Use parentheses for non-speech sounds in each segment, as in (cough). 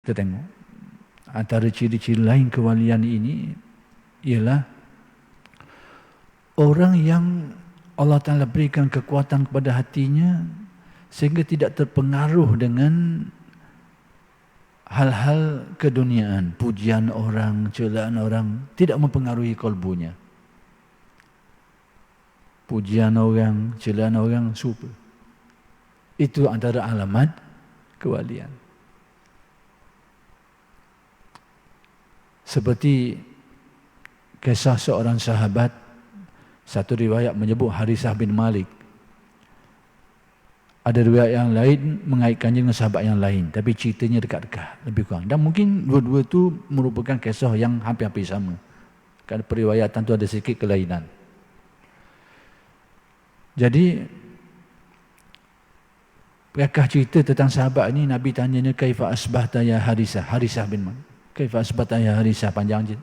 Kita tengok. Antara ciri-ciri lain kewalian ini ialah orang yang Allah Ta'ala berikan kekuatan kepada hatinya sehingga tidak terpengaruh dengan hal-hal keduniaan, pujian orang, celaan orang, tidak mempengaruhi kolbunya. Pujian orang, celaan orang, super. Itu antara alamat kewalian. Seperti kisah seorang sahabat satu riwayat menyebut Harisah bin Malik. Ada riwayat yang lain mengaitkannya dengan sahabat yang lain. Tapi ceritanya dekat-dekat. Lebih kurang. Dan mungkin dua-dua itu merupakan kisah yang hampir-hampir sama. Kerana periwayatan itu ada sedikit kelainan. Jadi, Bekah cerita tentang sahabat ini Nabi tanya ni kaifa asbahta ya Harisah Harisah bin Malik Kaifa asbata ya harisah panjang je.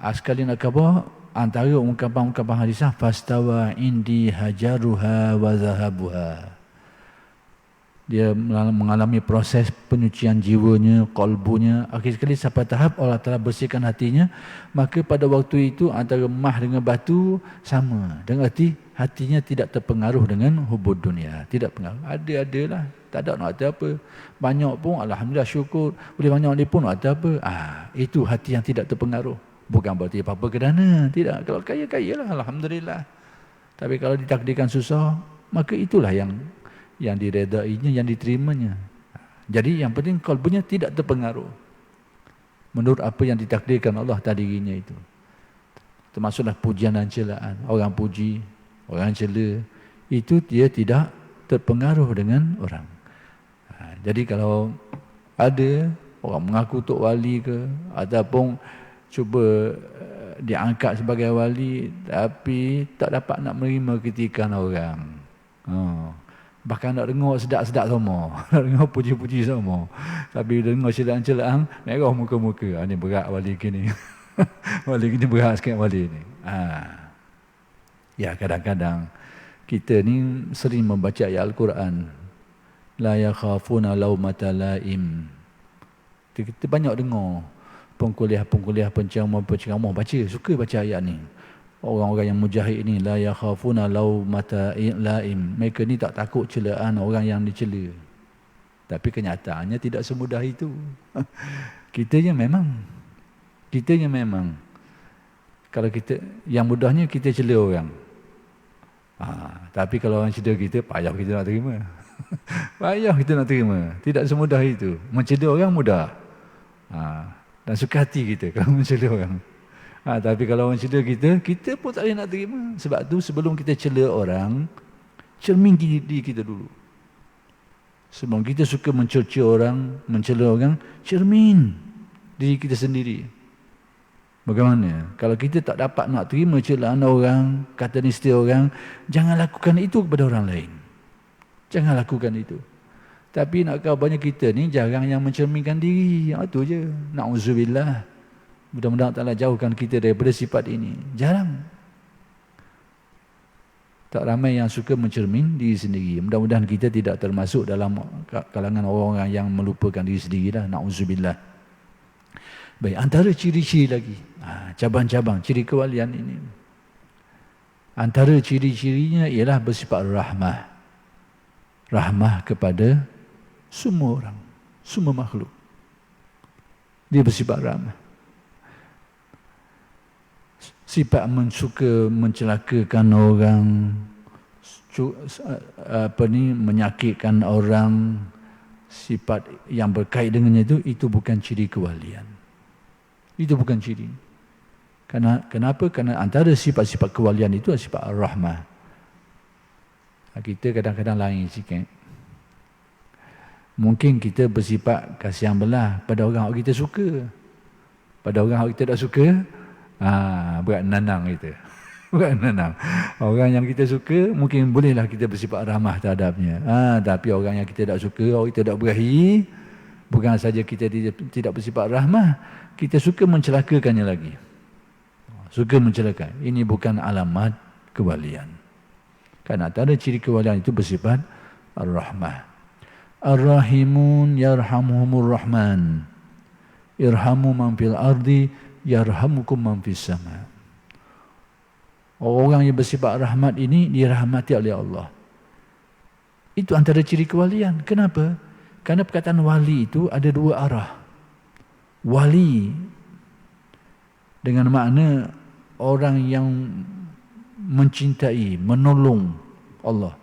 Ah, sekali nak khabar antara ungkapan-ungkapan harisah fastawa indi hajaruha wa zahabuha. Dia mengalami proses penyucian jiwanya, kolbunya. Akhir sekali sampai tahap Allah telah bersihkan hatinya. Maka pada waktu itu antara mah dengan batu sama. Dengan arti hatinya tidak terpengaruh dengan hubud dunia. Tidak pengaruh. Ada-adalah tak ada nak kata apa. Banyak pun Alhamdulillah syukur. Boleh banyak ni pun nak kata apa. Ah, itu hati yang tidak terpengaruh. Bukan berarti apa-apa kerana. Tidak. Kalau kaya-kaya lah. Alhamdulillah. Tapi kalau ditakdirkan susah. Maka itulah yang yang diredainya, yang diterimanya. Jadi yang penting kalbunya tidak terpengaruh. Menurut apa yang ditakdirkan Allah tadinya itu. Termasuklah pujian dan celaan. Orang puji, orang cela. Itu dia tidak terpengaruh dengan orang. Jadi kalau ada orang mengaku tok wali ke ataupun cuba uh, diangkat sebagai wali tapi tak dapat nak menerima kritikan orang. Ha. Bahkan nak dengar sedap-sedap semua. (laughs) Nak dengar puji-puji semua. Tapi dengar celaan-celaan, merah muka-muka. Ha, ni berat wali kini. (laughs) wali kini berat sikit wali ni. Ha. Ya kadang-kadang kita ni sering membaca ayat Al-Quran la yakhafuna laumata laim. Kita banyak dengar pengkuliah-pengkuliah penceramah-penceramah baca suka baca ayat ni. Orang-orang yang mujahid ni la yakhafuna laumata laim. Mereka ni tak takut celaan orang yang dicela. Tapi kenyataannya tidak semudah itu. (laughs) Kita yang memang kita yang memang kalau kita yang mudahnya kita cela orang. Ha, tapi kalau orang cela kita payah kita nak terima. (laughs) Payah kita nak terima. Tidak semudah itu. Mencela orang mudah. Ha, dan suka hati kita (laughs) kalau mencela orang. Ha, tapi kalau orang cela kita, kita pun tak boleh nak terima. Sebab tu sebelum kita cela orang, cermin diri kita dulu. Sebelum kita suka mencerca orang, mencela orang, cermin diri kita sendiri. Bagaimana? Kalau kita tak dapat nak terima celaan orang, kata nista orang, jangan lakukan itu kepada orang lain. Jangan lakukan itu. Tapi nak kau banyak kita ni jarang yang mencerminkan diri. Yang itu je. Na'udzubillah. Mudah-mudahan Allah jauhkan kita daripada sifat ini. Jarang. Tak ramai yang suka mencermin diri sendiri. Mudah-mudahan kita tidak termasuk dalam kalangan orang-orang yang melupakan diri sendiri lah. Na'udzubillah. Baik, antara ciri-ciri lagi. Ha, cabang-cabang ciri kewalian ini. Antara ciri-cirinya ialah bersifat rahmah rahmah kepada semua orang, semua makhluk. Dia bersifat rahmah. Sifat mensuka mencelakakan orang, apa ni menyakitkan orang, sifat yang berkait dengannya itu itu bukan ciri kewalian. Itu bukan ciri. Karena kenapa? Karena antara sifat-sifat kewalian itu adalah sifat rahmah. Kita kadang-kadang lain sikit. Mungkin kita bersifat kasihan belah pada orang yang kita suka. Pada orang yang kita tak suka, ah berat nanang kita. (laughs) Berat nanang. Orang yang kita suka, mungkin bolehlah kita bersifat ramah terhadapnya. Ah, tapi orang yang kita tak suka, orang kita tak berahi, bukan saja kita tidak bersifat rahmah, kita suka mencelakakannya lagi. Suka mencelakakan. Ini bukan alamat kewalian. Karena ada ciri kewalian itu bersifat ar-rahmah. Ar-Rahimun yarhamuhumur Rahman. Irhamu man fil ardi yarhamukum man fis sama. Orang yang bersifat rahmat ini dirahmati oleh Allah. Itu antara ciri kewalian. Kenapa? Karena perkataan wali itu ada dua arah. Wali dengan makna orang yang mencintai, menolong Allah.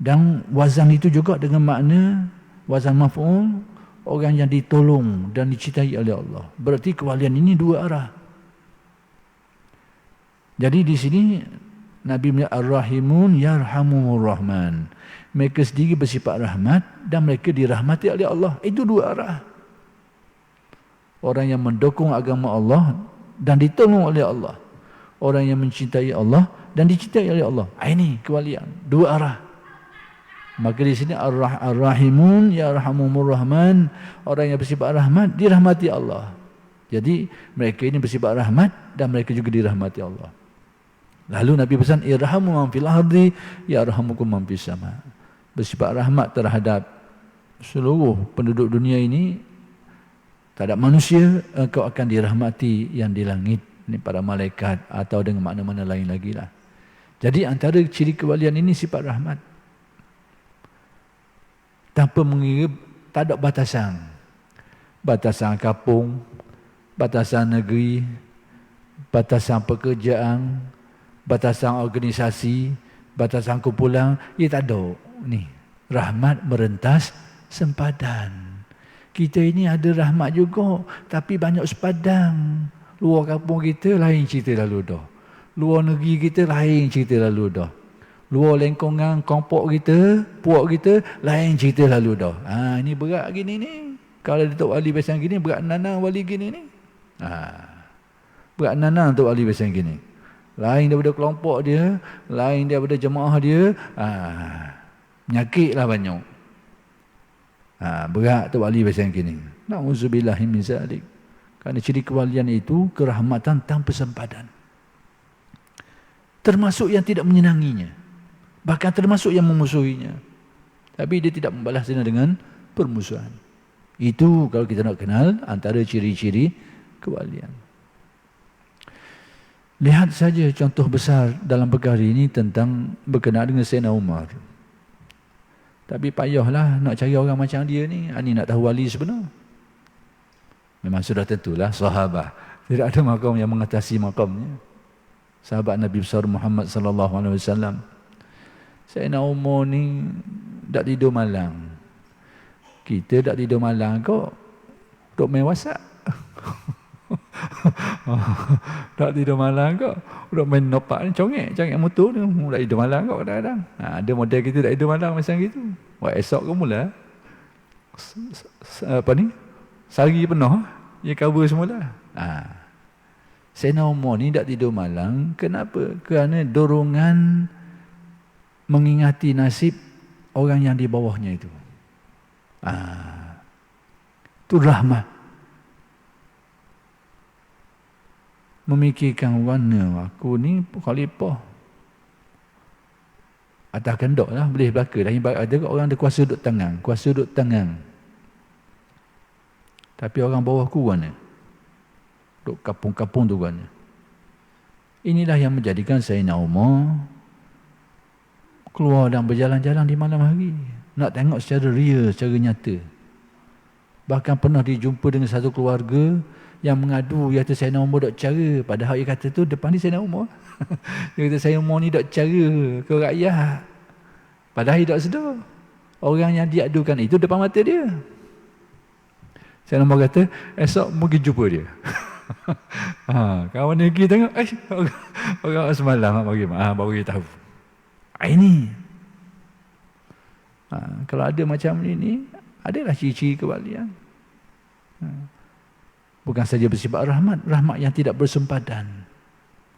Dan wazan itu juga dengan makna wazan maf'ul orang yang ditolong dan dicintai oleh Allah. Berarti kewalian ini dua arah. Jadi di sini Nabi menyebut Ar-Rahimun yarhamur Rahman. Mereka sendiri bersifat rahmat dan mereka dirahmati oleh Allah. Itu dua arah. Orang yang mendukung agama Allah dan ditolong oleh Allah. Orang yang mencintai Allah dan dicintai oleh Allah. Ah, ini kewalian. Dua arah. Maka di sini Ar-Rahimun ya Rahmumur Rahman, orang yang bersifat rahmat dirahmati Allah. Jadi mereka ini bersifat rahmat dan mereka juga dirahmati Allah. Lalu Nabi pesan irhamu man fil ardi yarhamukum man fis sama. Bersifat rahmat terhadap seluruh penduduk dunia ini terhadap manusia engkau akan dirahmati yang di langit ini para malaikat atau dengan makna-makna lain lagi lah. Jadi antara ciri kewalian ini sifat rahmat tanpa mengira tak ada batasan. Batasan kampung, batasan negeri, batasan pekerjaan, batasan organisasi, batasan kumpulan, ia tak ada. Ni, rahmat merentas sempadan. Kita ini ada rahmat juga, tapi banyak sepadan. Luar kampung kita lain cerita lalu dah. Luar negeri kita lain cerita lalu dah luar lengkungan kompok kita, puak kita, lain cerita lalu dah. Ha, ini berat gini ni. Kalau Datuk Wali Besan gini, berat nana wali gini ni. Ha, berat nana untuk Wali Besan gini. Lain daripada kelompok dia, lain daripada jemaah dia, ha, lah banyak. Ha, berat untuk Wali Besan gini. Na'udzubillahi min zalik. Kerana ciri kewalian itu kerahmatan tanpa sempadan. Termasuk yang tidak menyenanginya. Bahkan termasuk yang memusuhinya. Tapi dia tidak membalasnya dengan permusuhan. Itu kalau kita nak kenal antara ciri-ciri kewalian. Lihat saja contoh besar dalam perkara ini tentang berkenaan dengan Sayyidina Umar. Tapi payahlah nak cari orang macam dia ni. Ini nak tahu wali sebenar. Memang sudah tentulah sahabat. Tidak ada makam yang mengatasi makamnya. Sahabat Nabi besar Muhammad sallallahu alaihi wasallam. Saya umur ni tak tidur malam. Kita tak tidur malam kok duk main WhatsApp. (laughs) tak tidur malam kok duk main nopak ni congek, congek motor ni tak tidur malam kok kadang-kadang. Ha, ada model kita tak tidur malam macam gitu. Wah esok ke mula apa ni? Sehari penuh dia cover semula. Ha. Saya nak umur ni tak tidur malam. Kenapa? Kerana dorongan mengingati nasib orang yang di bawahnya itu. Ah, itu rahmat. Memikirkan warna aku ni khalifah. Atas kendok lah, boleh belaka dah. Ada orang ada kuasa duduk tangan, kuasa duduk tangan. Tapi orang bawah ku mana? Duduk kapung-kapung tu mana? Inilah yang menjadikan Sayyidina Umar keluar dan berjalan-jalan di malam hari. Nak tengok secara real secara nyata. Bahkan pernah dijumpa dengan satu keluarga yang mengadu ya kata saya nak umur dok cara. Padahal dia kata tu depan ni saya nak umur (laughs) dia kata saya umur ni dok cara ke rakyat? Padahal dia dok sedar. Orang yang diadukan itu depan mata dia. Saya nak kata esok mungkin jumpa dia (laughs) ha, kawan ni pergi tengok eh, orang, orang semalam bagi ah, baru dia tahu Ha, ini. Ha, kalau ada macam ini, adalah ciri-ciri kewalian. Ha. Bukan saja bersifat rahmat, rahmat yang tidak bersempadan.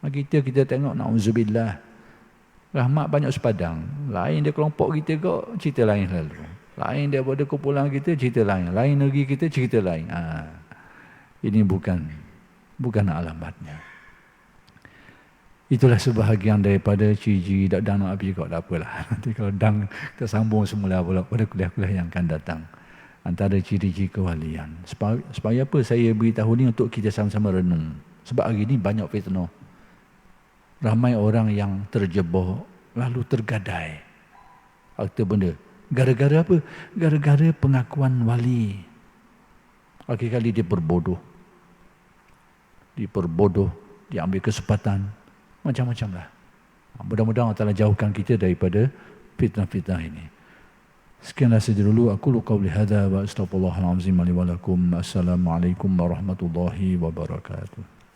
Ha, kita kita tengok nauzubillah. Rahmat banyak sepadang. Lain dia kelompok kita kok cerita lain lalu. Lain dia daripada kumpulan kita cerita lain. Lain negeri kita cerita lain. Ha. Ini bukan bukan alamatnya. Itulah sebahagian daripada ciri dak dang nak api kau tak apalah. (laughs) Nanti kalau dang kita sambung semula pula pada kuliah-kuliah yang akan datang. Antara ciri-ciri kewalian. Supaya, supaya apa saya beritahu ni untuk kita sama-sama renung. Sebab hari ni banyak fitnah. Ramai orang yang terjebak lalu tergadai. Harta benda. Gara-gara apa? Gara-gara pengakuan wali. Akhir kali dia berbodoh. Diperbodoh, diambil kesempatan, macam-macam lah. Mudah-mudahan Allah jauhkan kita daripada fitnah-fitnah ini. Sekianlah saja dulu. Aku luka boleh hadha wa astagfirullahaladzim. Assalamualaikum warahmatullahi wabarakatuh.